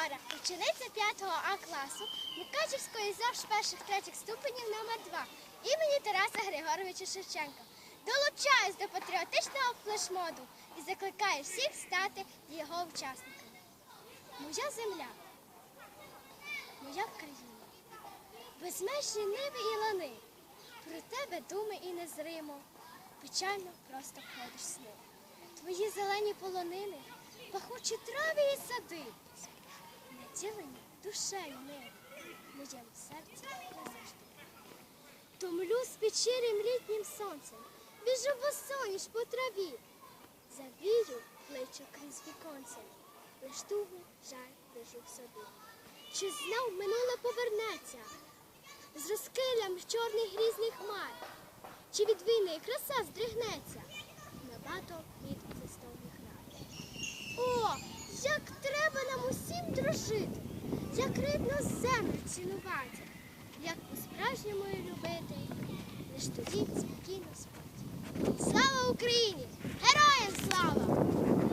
Вчора учениця 5 А класу Мукачівської ЗОШ перших третіх ступенів номер 2 імені Тараса Григоровича Шевченка долучаюсь до патріотичного флешмоду і закликаю всіх стати його учасниками. Моя земля, моя країна, безмежні ниви і лани, про тебе думи і незримо, печально просто ходиш сни. Твої зелені полонини, пахучі трави і сади, наділені душею мир, в моєму серці назавжди. Томлю з печерим літнім сонцем, біжу босоніж по траві, завію плечу крізь віконце, лиш тугу жаль лежу в собі. Чи знов минуле повернеться з розкиллям чорних грізних хмар? Чи від війни краса здригнеться дружити, як рідну землю цінувати, як по-справжньому любити, любити, лиш тоді спокійно спати. Слава Україні!